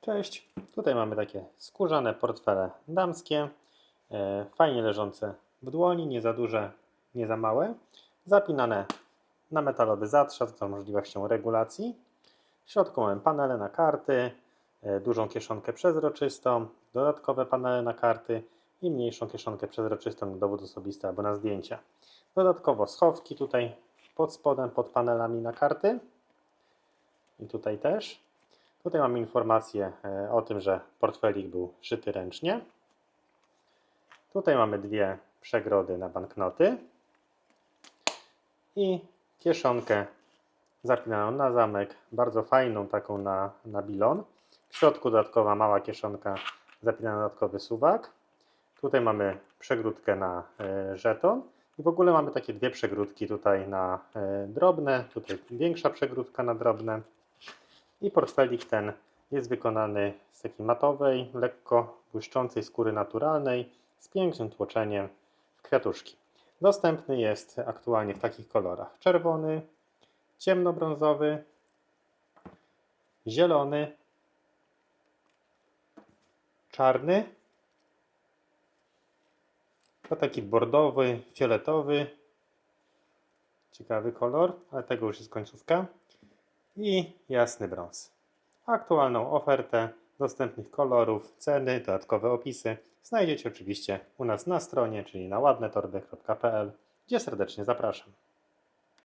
Cześć, tutaj mamy takie skórzane portfele damskie, e, fajnie leżące w dłoni, nie za duże, nie za małe, zapinane na metalowy zatrzask z możliwością regulacji. W środku mamy panele na karty, e, dużą kieszonkę przezroczystą, dodatkowe panele na karty i mniejszą kieszonkę przezroczystą na dowód osobisty albo na zdjęcia. Dodatkowo schowki tutaj pod spodem, pod panelami na karty i tutaj też. Tutaj mamy informację e, o tym, że portfelik był szyty ręcznie. Tutaj mamy dwie przegrody na banknoty i kieszonkę zapinaną na zamek, bardzo fajną taką na, na bilon. W środku dodatkowa mała kieszonka zapinana na dodatkowy suwak. Tutaj mamy przegródkę na e, żeton i w ogóle mamy takie dwie przegródki tutaj na e, drobne, tutaj większa przegródka na drobne. I portfelik ten jest wykonany z takiej matowej, lekko błyszczącej skóry naturalnej z pięknym tłoczeniem w kwiatuszki. Dostępny jest aktualnie w takich kolorach: czerwony, ciemnobrązowy, zielony, czarny, to taki bordowy, fioletowy. Ciekawy kolor, ale tego już jest końcówka i jasny brąz. Aktualną ofertę dostępnych kolorów, ceny, dodatkowe opisy znajdziecie oczywiście u nas na stronie, czyli na ładnetorby.pl, gdzie serdecznie zapraszam.